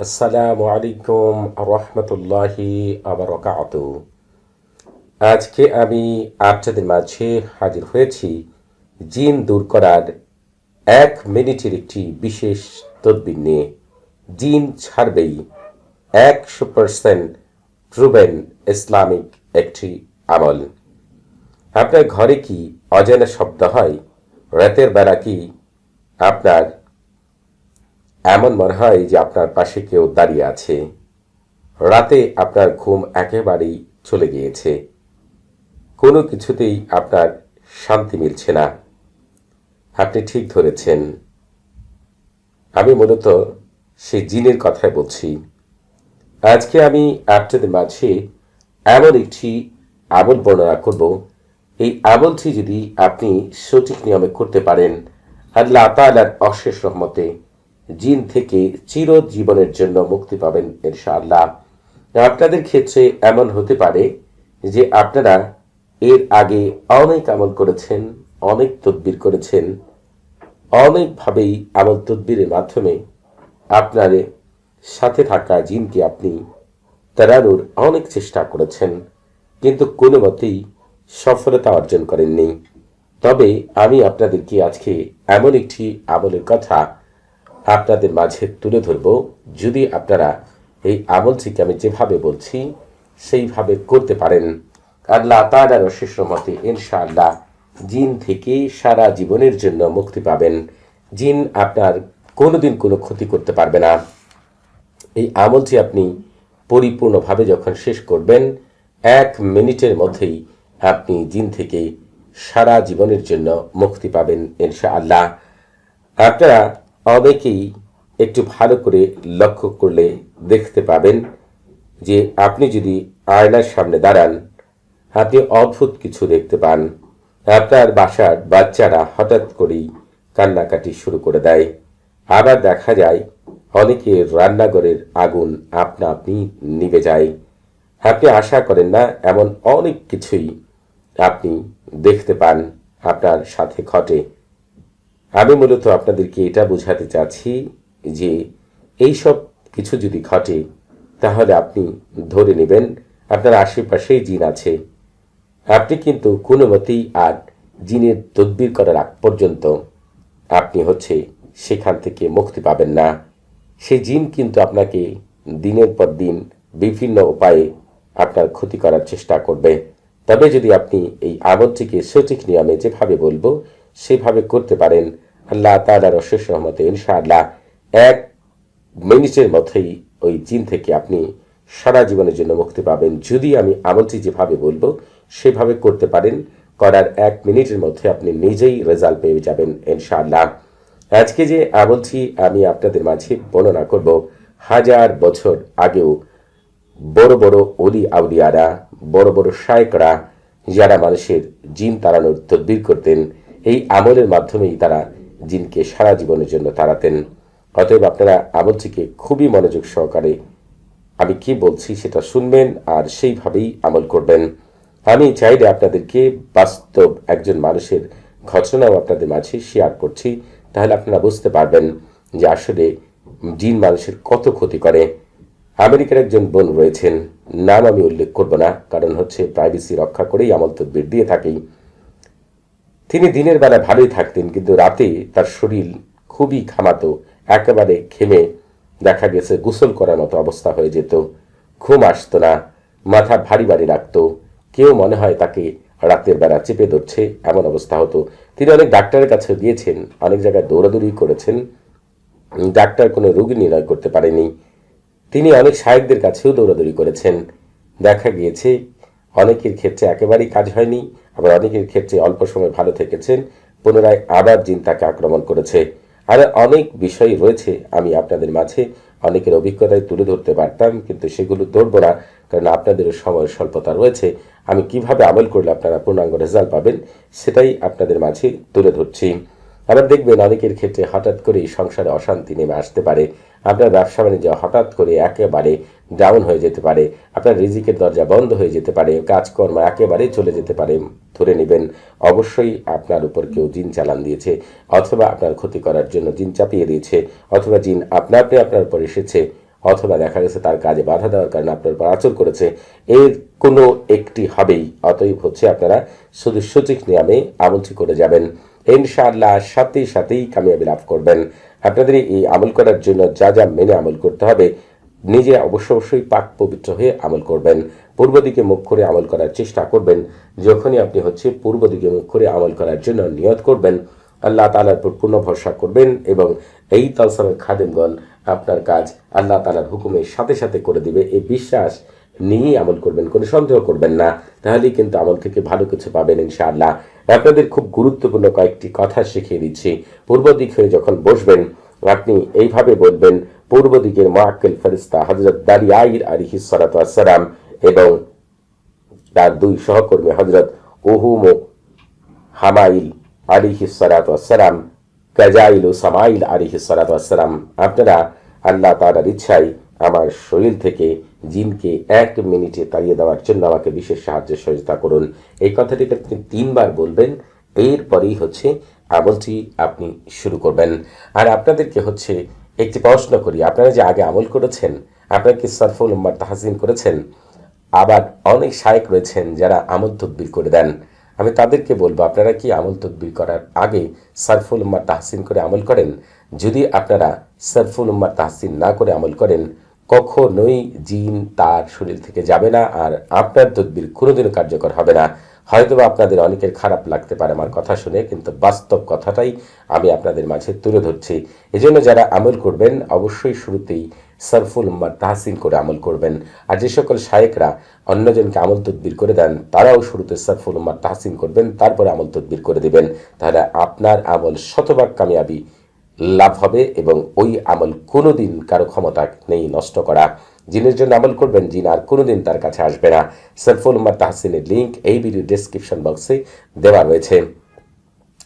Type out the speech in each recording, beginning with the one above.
আসসালামু আলাইকুম রহমতুল্লাহি আজকে আমি আপনাদের মাঝে হাজির হয়েছি জিন দূর করার এক মিনিটের একটি বিশেষ তদবির নিয়ে। জিন ছাড়বেই। একশো পার্সেন্ট প্রুভেন ইসলামিক একটি আমল। আপনার ঘরে কি অজানা শব্দ হয়? রাতের বেলা কি আপনার এমন মনে হয় যে আপনার পাশে কেউ দাঁড়িয়ে আছে। রাতে আপনার ঘুম একেবারেই চলে গিয়েছে। কোনো কিছুতেই আপনার শান্তি মিলছে না। আপনি ঠিক ধরেছেন। আমি মূলত সেই জিনের কথাই বলছি। আজকে আমি আপনাদের মাঝে এমন একটি আমল বর্ণনা করব। এই আমলটি যদি আপনি সঠিক নিয়মে করতে পারেন, আল্লাহ তালার অশেষ রহমতে জিন থেকে চিরজীবনের জন্য মুক্তি পাবেন ইনশাআল্লাহ। আপনাদের ক্ষেত্রে এমন হতে পারে যে আপনারা এর আগে অনেক আমল করেছেন, অনেক তদবির করেছেন, অনেকভাবেই আমল তদবিরের মাধ্যমে আপনার সাথে থাকা জিনকে আপনি তাড়ানোর অনেক চেষ্টা করেছেন, কিন্তু কোনো মতেই সফলতা অর্জন করেননি। তবে আমি আপনাদেরকে আজকে এমন একটি আমলের কথা আপনাদের মাঝে তুলে ধরব। যদি আপনারা এই আমলটিকে আমি যেভাবে বলছি, সেইভাবে করতে পারেন। আল্লাহ তালার অশেষ মতে ইনশাআল্লাহ জিন থেকে সারা জীবনের জন্য মুক্তি পাবেন। জিন আপনার কোনোদিন কোনো ক্ষতি করতে পারবে না। এই আমলটি আপনি পরিপূর্ণভাবে যখন শেষ করবেন, এক মিনিটের মধ্যেই আপনি জিন থেকে সারা জীবনের জন্য মুক্তি পাবেন ইনশাআল্লাহ। আপনারা অনেকেই একটু ভালো করে লক্ষ্য করলে দেখতে পাবেন যে আপনি যদি আয়নার সামনে দাঁড়ান, আপনি অদ্ভুত কিছু দেখতে পান। আপনার বাসার বাচ্চারা হঠাৎ করেই কান্নাকাটি শুরু করে দেয়। আবার দেখা যায়, অনেকে রান্নাঘরের আগুন আপনা আপনি নিভে যায়। আপনি আশা করেন না, এমন অনেক কিছুই আপনি দেখতে পান আপনার সাথে ঘটে। আমি মূলত আপনাদেরকে এটা বোঝাতে চাচ্ছি যে এই সব কিছু যদি ঘটে, তাহলে আপনি ধরে নেবেন আপনার আশেপাশেই জিন আছে। আপনি কিন্তু কোনো মতেই আর জিনের তদবির করার আগ পর্যন্ত আপনি হচ্ছে সেখান থেকে মুক্তি পাবেন না। সেই জিন কিন্তু আপনাকে দিনের পর দিন বিভিন্ন উপায়ে আপনার ক্ষতি করার চেষ্টা করবে। তবে যদি আপনি এই আমলটিকে সঠিক নিয়মে যেভাবে বলব সেভাবে করতে পারেন। আল্লাহ তালার অশেষ রহমতে ইনশাআল্লাহ এক মিনিটের মধ্যেই ওই জিন থেকে আপনি সারা জীবনের জন্য মুক্তি পাবেন। যদি আমি আমলটি যেভাবে বলব, সেভাবে করতে পারেন। করার এক মিনিটের মধ্যে আপনি নিজেই রেজাল্ট পেয়ে যাবেন ইনশাআল্লাহ। আজকে যে আমলটি আমি আপনাদের মাঝে বর্ণনা করব, হাজার বছর আগেও বড় বড় অলি আউলিয়ারা, বড় বড় শায়করা, যারা মানুষের জিন তাড়ানোর তদবির করতেন এই আমলের মাধ্যমেই তারা জিনকে সারা জীবনের জন্য তাড়াতেন। অতএব আপনারা আমলটিকে খুবই মনোযোগ সহকারে আমি কি বলছি সেটা শুনবেন আর সেইভাবেই আমল করবেন। আমি চাইলে আপনাদেরকে বাস্তব একজন মানুষের ঘটনাও আপনাদের মাঝে শেয়ার করছি। তাহলে আপনারা বুঝতে পারবেন যে আসলে জিন মানুষের কত ক্ষতি করে। আমেরিকার একজন বোন রয়েছেন। নাম আমি উল্লেখ করব না, কারণ হচ্ছে প্রাইভেসি রক্ষা করেই আমল তদবির দিয়ে থাকি। তিনি দিনের বেলা ভালোই থাকতেন, কিন্তু রাতে তার শরীর খুবই ঘামাতো। একেবারে ঘেমে দেখা গেছে, গোসল করার মতো অবস্থা হয়ে যেত। ঘুম আসতো না, মাথা ভারী ভারী রাখতো কেউ মনে হয় তাকে রাতের বেলা চেপে ধরছে, এমন অবস্থা হতো। তিনি অনেক ডাক্তারের কাছে গিয়েছেন, অনেক জায়গায় দৌড়াদৌড়ি করেছেন। ডাক্তার কোনো রোগী নির্ণয় করতে পারেনি। তিনি অনেক সাহেবদের কাছেও দৌড়াদৌড়ি করেছেন। দেখা গিয়েছে, অনেকের ক্ষেত্রে একেবারেই কাজ হয়নি। আবার অনেকের ক্ষেত্রে অল্প সময় ভালো থেকেছেন, পুনরায় আবার জিন তাকে আক্রমণ করেছে। আর অনেক বিষয় রয়েছে, আমি আপনাদের মাঝে অনেকের অভিজ্ঞতায় তুলে ধরতে পারতাম, কিন্তু সেগুলো ধরব না, কারণ আপনাদেরও সময় স্বল্পতা রয়েছে। আমি কীভাবে আমল করলে আপনারা পূর্ণাঙ্গ রেজাল্ট পাবেন, সেটাই আপনাদের মাঝে তুলে ধরছি। আবার দেখবেন অনেকের ক্ষেত্রে হঠাৎ করেই সংসারে অশান্তি নেমে আসতে পারে। আপনার ব্যবসা বাণিজ্য হঠাৎ করে একেবারে ডাউন হয়ে যেতে পারে, আপনার রিজিকের দরজা বন্ধ হয়ে যেতে পারে, কাজকর্ম একেবারেই চলে যেতে পারে, ধরে নেবেন অবশ্যই আপনার উপর কেউ জিন চালান দিয়েছে, অথবা আপনার ক্ষতি করার জন্য জিন চাপিয়ে দিয়েছে, অথবা জিন আপনা আপনি আপনার উপর এসেছে, অথবা দেখা গেছে তার কাজে বাধা দেওয়ার কারণে আপনার উপর আচর করেছে। এর কোনো একটি হবেই, অতএব হচ্ছে আপনারা শুধু সঠিক নিয়মে আমলটি করে যাবেন। ইনশাআল্লাহ সাথে সাথেই কামিয়াবি লাভ করবেন। আপনাদের এই আমল করার জন্য যা যা মেনে আমল করতে হবে নিজে অবশ্য অবশ্যই পাক পবিত্র হয়ে আমল করবেন, পূর্ব দিকে মুখ করে আমল করার চেষ্টা করবেন, যখনই আপনি হচ্ছে পূর্ব দিকে মুখ করে আমল করার জন্য নিয়ত করবেন, আল্লাহ তালার উপর পূর্ণ ভরসা করবেন এবং এই তালসামের খাদেমগণ আপনার কাজ আল্লাহ তালার হুকুমের সাথে সাথে করে দিবে এই বিশ্বাস নিয়েই আমল করবেন, কোনো সন্দেহ করবেন না, তাহলেই কিন্তু আমল থেকে ভালো কিছু পাবেন ইনশাআল্লাহ। আপনাদের খুব গুরুত্বপূর্ণ কয়েকটি কথা শিখিয়ে দিচ্ছি, পূর্ব দিক হয়ে যখন বসবেন, আপনি এইভাবে বলবেন পূর্ব দিকের মাক্কেল ফেরিস্তা হজরত দারিয়াইর আলিহি সালাম এবং তার দুই সহকর্মী হজরত ওহুম হামাইল আলিহি সালাম কাজাইল ও সামাইল আলিহি সালাম আপনারা আল্লাহ তালার ইচ্ছায় আমার শরীর থেকে জিনকে এক মিনিটে তাড়িয়ে দেওয়ার জন্য আমাকে বিশেষ সাহায্য সহযোগিতা করুন। এই কথাটিকে আপনি তিনবার বলবেন, এরপরেই হচ্ছে আমলটি আপনি শুরু করবেন। আর আপনাদেরকে হচ্ছে একটি প্রশ্ন করি। আপনারা যে আগে আমল করেছেন, আপনারা কি সরফুল উম্মার তাহাজিন করেছেন? আবার অনেক শায়েক রয়েছেন যারা আমল তদ্বির করে দেন। আমি তাদেরকে বলব, আপনারা কি আমল তদ্বির করার আগে সরফুল উম্মার তাহসিন করে আমল করেন? যদি আপনারা সরফুল উম্মার তাহসিন না করে আমল করেন, কখনোই জিন তার শরীর থেকে যাবে না আর আপনার তদবির কোনোদিনও কার্যকর হবে না। হয়তোবা আপনাদের অনেকের খারাপ লাগতে পারে আমার কথা শুনে, কিন্তু বাস্তব কথাটাই আমি আপনাদের মাঝে তুলে ধরছি। এজন্য যারা আমল করবেন, অবশ্যই শুরুতেই সরফুল উম্মার তাহসিন করে আমল করবেন। আর যে সকল শায়েকরা অন্যজনকে আমল তদবির করে দেন, তারাও শুরুতে সরফুল উম্মার তাহসিন করবেন, তারপরে আমল তদবির করে দিবেন। তাহলে আপনার আমল শতভাগ কামিয়াবি লাভ হবে এবং ওই আমল কোনোদিন কারও ক্ষমতা নেই নষ্ট করা। জিনের জন্য আমল করবেন, জিন আর কোনোদিন তার কাছে আসবে না। সরফুল উম্মার তাহসিনের লিঙ্ক এই ভিডিও ডেসক্রিপশন বক্সে দেওয়া রয়েছে।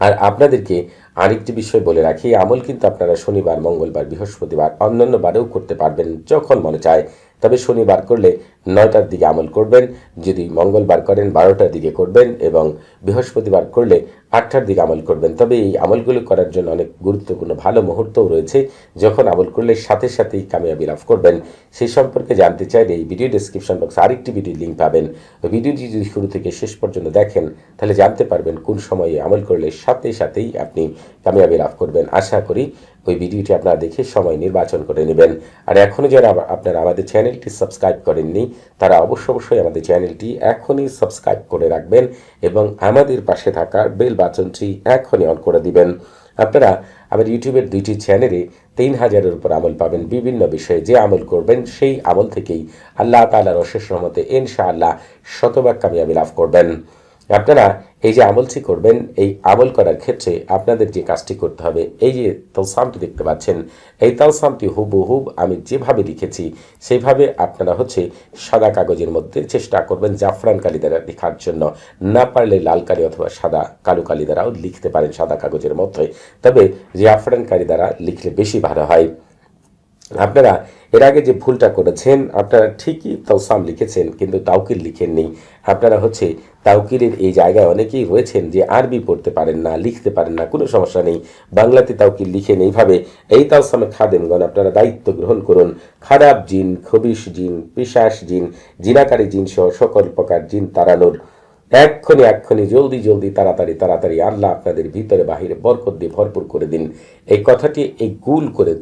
আর আপনাদেরকে আরেকটি বিষয় বলে রাখি, আমল কিন্তু আপনারা শনিবার, মঙ্গলবার, বৃহস্পতিবার, অন্যান্য বারেও করতে পারবেন যখন মনে চায়। তবে শনিবার করলে নয়টার দিকে আমল করবেন, যদি মঙ্গলবার করেন বারোটার দিকে করবেন এবং বৃহস্পতিবার করলে আটটার দিকে আমল করবেন। তবে এই আমলগুলো করার জন্য অনেক গুরুত্বপূর্ণ ভালো মুহূর্তও রয়েছে। যখন আমল করলে সাথে সাথেই কামিয়াবি লাভ করবেন। সেই সম্পর্কে জানতে চাইলে এই ভিডিও ডিসক্রিপশন বক্সে আরেকটি ভিডিও লিঙ্ক পাবেন। ভিডিওটি যদি শুরু থেকে শেষ পর্যন্ত দেখেন, তাহলে জানতে পারবেন কোন সময়ে আমল করলে সাথে সাথেই আপনি কামিয়াবি লাভ করবেন। আশা করি ওই ভিডিওটি আপনারা দেখে সময় নির্বাচন করে নেবেন। আর এখনও যারা আপনারা আমাদের চ্যানেলটি সাবস্ক্রাইব করেননি, তারা অবশ্য অবশ্যই আমাদের চ্যানেলটি এখনই সাবস্ক্রাইব করে রাখবেন এবং আমাদের পাশে থাকা বেল বাটনটি এখনই অন করে দিবেন। আপনারা আমার ইউটিউবের দুইটি চ্যানেলে তিন হাজারের উপর আমল পাবেন। বিভিন্ন বিষয়ে যে আমল করবেন, সেই আমল থেকেই আল্লাহ তালার অশেষ রহমতে ইনশাআল্লাহ শতভাগ কামিয়াবি লাভ করবেন। আপনারা এই যে আমলটি করবেন, এই আমল করার ক্ষেত্রে আপনাদের যে কাজটি করতে হবে, এই যে তলসামটি দেখতে পাচ্ছেন, এই তলসামটি হুবহুব আমি যেভাবে লিখেছি, সেভাবে আপনারা হচ্ছে সাদা কাগজের মধ্যে চেষ্টা করবেন জাফরান কালি দ্বারা লেখার জন্য। না পারলে লাল কালি অথবা সাদা কালো কালি দ্বারাও লিখতে পারেন সাদা কাগজের মধ্যে। তবে জাফরান কালি দ্বারা লিখলে বেশি ভালো হয়। আপনারা এর আগে যে ভুলটা করেছেন, আপনারা ঠিকই তাওসাম লিখেছেন, কিন্তু তাউকির লিখেননি। আপনারা হচ্ছে তাউকিরের এই জায়গায় অনেকেই রয়েছেন যে আরবি পড়তে পারেন না, লিখতে পারেন না, কোনো সমস্যা নেই। বাংলাতে তাউকির লিখেন এইভাবে, এই তাওসামের খাদেমগণ, আপনারা দায়িত্ব গ্রহণ করুন। খারাপ জিন, খবিশ জিন পিশাস জিন, জিনাকারী জিন সহ সকল প্রকার জিন তাড়ানোর এক্ষণি এক্ষণি জলদি জলদি, তাড়াতাড়ি তাড়াতাড়ি আল্লাহ আপনাদের ভিতরে বাহিরে বরকত দিয়ে ভরপুর করে দিন। এই কথাটি এই গুল করে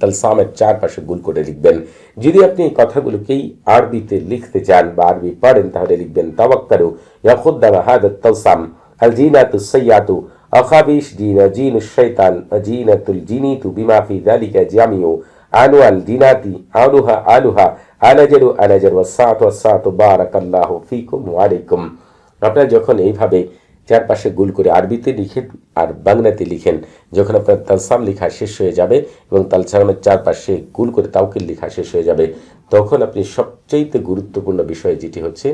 তালসামের চারপাশে গুল করে লিখবেন। যদি আপনি এই কথাগুলোকেই আরবিতে লিখতে চান বা আরবি পড়েন তাহলে লিখবেন তাওয়াক্কারু ইয়াখুদ্দামা হাদাত তালসাম, আল জিনাতু সাইয়াতু আখাবিশ জিনা, জিন শৈতান জিনাতুল জিনিতু বিমা ফি যালিকা জামিউ আনু আল জিনাতি আলুহা আলুহা আলাজারু আলাজার ওয়াসাত ওয়াসাত বারাকাল্লাহু ফিকুম ওয়া আলাইকুম। আপনারা যখন এইভাবে চারপাশে গুল করে আরবিতে লিখেন আর বাংলাতে লিখেন, যখন আপনার তালসাম লেখা শেষ হয়ে যাবে এবং তালসামের চারপাশে গুল করে তাউকিল লেখা শেষ হয়ে যাবে, তখন আপনি সবচেয়ে গুরুত্বপূর্ণ বিষয় যেটি হচ্ছে,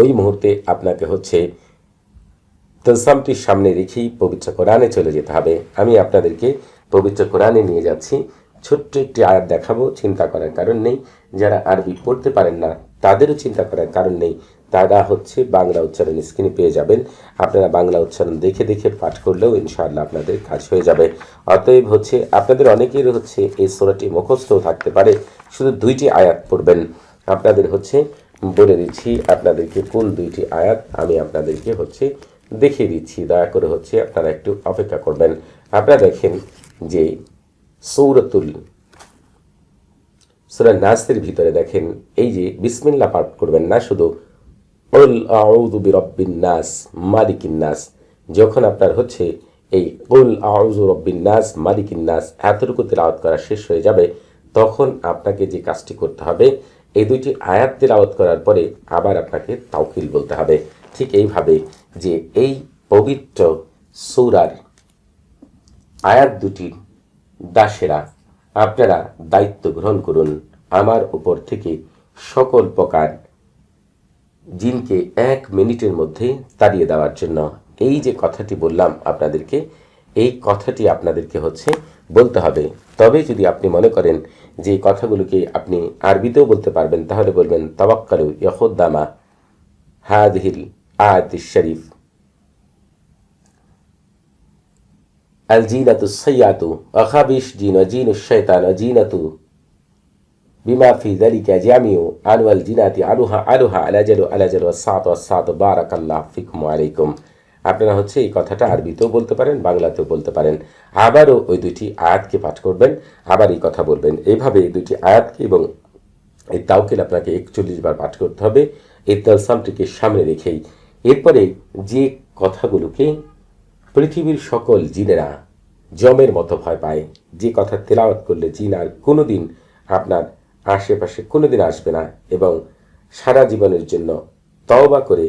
ওই মুহূর্তে আপনাকে হচ্ছে তালসামটির সামনে রেখেই পবিত্র কোরআনে চলে যেতে হবে। আমি আপনাদেরকে পবিত্র কোরআনে নিয়ে যাচ্ছি। ছোট্ট একটি আয়াত দেখাবো, চিন্তা করার কারণ নেই। যারা আরবি পড়তে পারেন না, তাদেরও চিন্তা করার কারণ নেই। তারা হচ্ছে বাংলা উচ্চারণ স্ক্রিনে পেয়ে যাবেন। আপনারা বাংলা উচ্চারণ দেখে দেখে পাঠ করলেও ইনশাআল্লাহ আপনাদের কাজ হয়ে যাবে। অতএব হচ্ছে আপনাদের অনেকের হচ্ছে এই সোরাটি মুখস্থও থাকতে পারে। শুধু দুইটি আয়াত পড়বেন। আপনাদের হচ্ছে বলে দিচ্ছি, আপনাদেরকে কোন দুইটি আয়াত আমি আপনাদেরকে হচ্ছে দেখিয়ে দিচ্ছি। দয়া করে হচ্ছে আপনারা একটু অপেক্ষা করবেন। আপনারা দেখেন যে সৌরতুল, সুরা নাসের ভিতরে দেখেন, এই যে বিসমিল্লা পাঠ করবেন না শুধু উল আউযু বিরব্বিন নাস মালিকিন নাস যখন আপনার হচ্ছে এই উল আউযু রব্বিন নাস মালিকিন নাস এতটুকু তেলাওয়াত করা শেষ হয়ে যাবে, তখন আপনাকে যে কাজটি করতে হবে, এই দুইটি আয়াত তেলাওয়াত করার পরে আবার আপনাকে তাওকিল বলতে হবে। ঠিক এইভাবে যে এই পবিত্র সৌরার আয়াত দুটির দাসেরা, আপনারা দায়িত্ব গ্রহণ করুন। আমার উপর থেকে সকল প্রকার জিনকে এক মিনিটের মধ্যে তাড়িয়ে দেওয়ার জন্য এই যে কথাটি বললাম আপনাদেরকে এই কথাটি আপনাদেরকে হচ্ছে বলতে হবে তবে যদি আপনি মনে করেন যে এই কথাগুলোকে আপনি আরবিতেও বলতে পারবেন তাহলে বলবেন তবাক্কালু ইয়খুদ্দামা হাদিহিল আয়াতিস শরীফ الجينة السيئة وخبيش جين وجين الشيطان وجينة বিমা ফি জালিকা জামিউ আনওয়াল জিনাতি আলুহা আলুহা আলাজালু আলাজালু সাত সাত বারাকাল্লাহ ফিকুম আলাইকুম আপনারা হচ্ছে এই কথাটা আরবিতেও বলতে পারেন, বাংলাতেও বলতে পারেন। আবারও ওই দুটি আয়াতকে পাঠ করবেন, আবার এই কথা বলবেন। এইভাবে এই দুটি আয়াতকে এবং এই তাওকিল আপনাকে একচল্লিশ বার পাঠ করতে হবে। এই তালসামটিকে সামনে রেখেই এরপরে যে কথাগুলোকে পৃথিবীর সকল জিনেরা জমের মতো ভয় পায়, যে কথা তেলাওয়াত করলে জিন আর কোনোদিন আপনার আশেপাশে কোনোদিন আসবে না এবং সারা জীবনের জন্য তওবা করে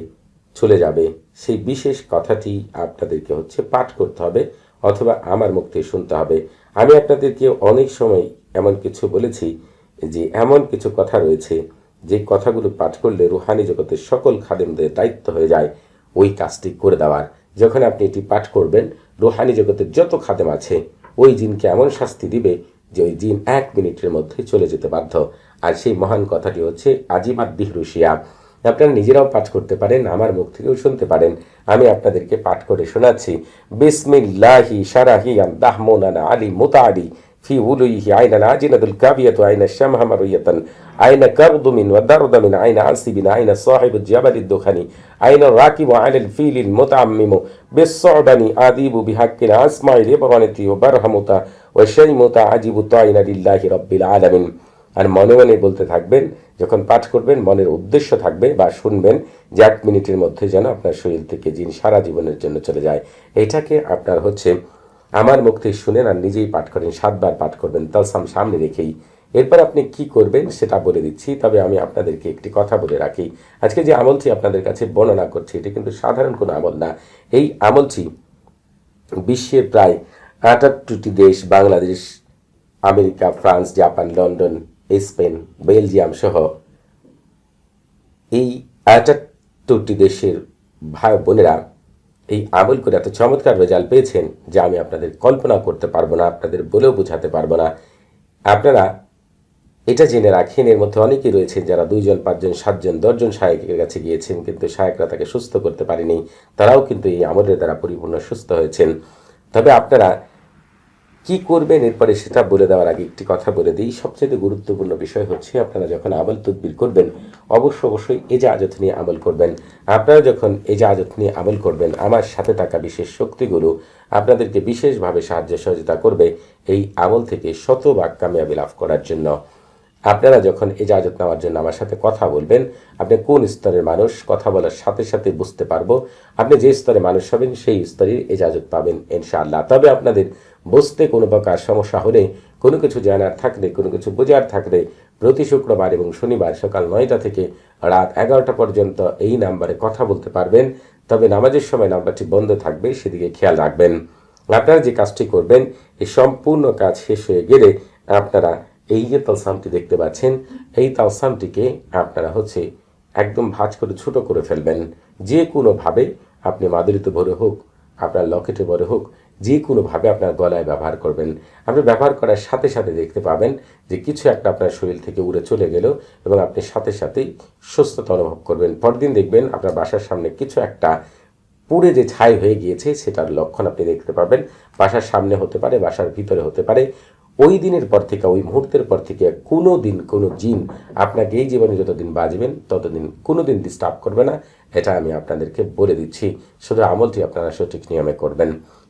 চলে যাবে। সেই বিশেষ কথাটি আপনাদেরকে হচ্ছে পাঠ করতে হবে অথবা আমার মুখ থেকে শুনতে হবে। আমি আপনাদেরকে অনেক সময় এমন কিছু বলেছি যে এমন কিছু কথা রয়েছে যে কথাগুলো পাঠ করলে রুহানি জগতের সকল খাদেমদের দায়িত্ব হয়ে যায় ওই কাজটি করে দেওয়ার। যখন আপনি এটি পাঠ করবেন, রুহানি জগতের যত খাদেম আছে, ওই জিনকে এমন শাস্তি দিবে যে ওই জিন এক মিনিটের মধ্যে চলে যেতে বাধ্য। আর সেই মহান কথাটি হচ্ছে আজিমাদ দিহরুশিয়া আপনারা নিজেরাও পাঠ করতে পারেন, আমার মুখ থেকেও শুনতে পারেন। আমি আপনাদেরকে পাঠ করে শোনাচ্ছি। বিসমিল্লাহি সারাহিয়াম দাহমোনানা আলী মুতাআলি في وليه عين العاجنة الكافية عين الشمه مرية عين كرضم والدرد من عين عسب عين صاحب الجبل الدخني عين الراكب على الفيل المتعمم بالصعبن آديب بحق أسمع لبغنتي وبرهمتا وشيمتا عجب طائن لله رب العالمين আর মনে মনে বলতে থাকবেন যখন পাঠ করবেন মনের উদ্দেশ্য থাকবে বা শুনবেন যে এক মিনিটের মধ্যে যেন আপনার শরীর থেকে জিন সারা জীবনের জন্য চলে যায় এটাকে আপনার হচ্ছে আমার মুখ থেকে শুনেন আর নিজেই পাঠ করেন, সাতবার পাঠ করবেন, তালসাম সামনে রেখেই। এরপর আপনি কি করবেন সেটা বলে দিচ্ছি, তবে আমি আপনাদেরকে একটি কথা বলে রাখি। আজকে যে আমলটি আপনাদের কাছে বর্ণনা করছি, এটি কিন্তু সাধারণ কোনো আমল না। এই আমলটি বিশ্বের প্রায় আটাত্তরটি দেশ, Bangladesh, America, France, Japan, London, Spain, Belgium সহ এই আটাত্তরটি দেশের ভাই বোনেরা এই আমল করে এত চমৎকার রেজাল্ট পেয়েছেন যা আমি আপনাদের কল্পনা করতে পারব না, আপনাদের বলেও বোঝাতে পারব না। আপনারা এটা জেনে রাখেন, এর মধ্যে অনেকেই রয়েছেন যারা দুইজন, পাঁচজন, সাতজন, দশজন শায়কের কাছে গিয়েছেন, কিন্তু শায়করা তাকে সুস্থ করতে পারেনি, তারাও কিন্তু এই আমলের দ্বারা পরিপূর্ণ সুস্থ হয়েছেন। তবে আপনারা কি করবেন? এরপরে সেটা বলে দেওয়ার আগে একটি কথা বলে দিই। সবচেয়ে গুরুত্বপূর্ণ বিষয় হচ্ছে, আপনারা যখন আমল তদবির করবেন, অবশ্য অবশ্যই এজাজত নিয়ে আমল করবেন। আপনারা যখন এজাজত নিয়ে আমল করবেন, আমার সাথে থাকা বিশেষ শক্তিগুলো আপনাদেরকে বিশেষভাবে সাহায্য সহযোগিতা করবে এই আমল থেকে শতভাগ কামিয়াবি লাভ করার জন্য। আপনারা যখন এজাজত নেওয়ার জন্য আমার সাথে কথা বলবেন, আপনি কোন স্তরের মানুষ, কথা বলার সাথে সাথে বুঝতে পারব। আপনি যে স্তরে মানুষ হবেন, সেই স্তরের এজাজত পাবেন, ইনশাআল্লাহ। তবে আপনাদের বুঝতে কোনো প্রকার সমস্যা হলে কোনো কিছু জানার থাকলে, কোনো কিছু বোঝার থাকলে প্রতি শুক্রবার এবং শনিবার সকাল নয়টা থেকে রাত এগারোটা পর্যন্ত এই নাম্বারে কথা বলতে পারবেন। তবে নামাজের সময় নাম্বারটি বন্ধ থাকবে, সেদিকে খেয়াল রাখবেন। আপনারা যে কাজটি করবেন এই সম্পূর্ণ কাজ শেষ হয়ে গেলে আপনারা এই যে তালসামটি দেখতে পাচ্ছেন, এই তালসামটিকে আপনারা হচ্ছে একদম ভাঁজ করে ছোট করে ফেলবেন। যে কোনোভাবে আপনি মাদুরিতে ভরে হোক, আপনার লকেটে ভরে হোক যে কোনোভাবে আপনার গলায় ব্যবহার করবেন। আপনি ব্যবহার করার সাথে সাথে দেখতে পাবেন যে কিছু একটা আপনার শরীর থেকে উড়ে চলে গেল এবং আপনি সাথে সাথেই সুস্থতা অনুভব করবেন। পরদিন দেখবেন আপনার বাসার সামনে কিছু একটা পুড়ে যে ছাই হয়ে গিয়েছে সেটার লক্ষণ আপনি দেখতে পাবেন। বাসার সামনে হতে পারে, বাসার ভিতরে হতে পারে। ওই দিনের পর থেকে, ওই মুহূর্তের পর থেকে কোনো দিন কোনো জিন আপনাকে এই জীবনে যতদিন বাঁচবেন, ততদিন কোনো দিন ডিস্টার্ব করবে না। এটা আমি আপনাদেরকে বলে দিচ্ছি। শুধু আমলটি আপনারা সঠিক নিয়মে করবেন।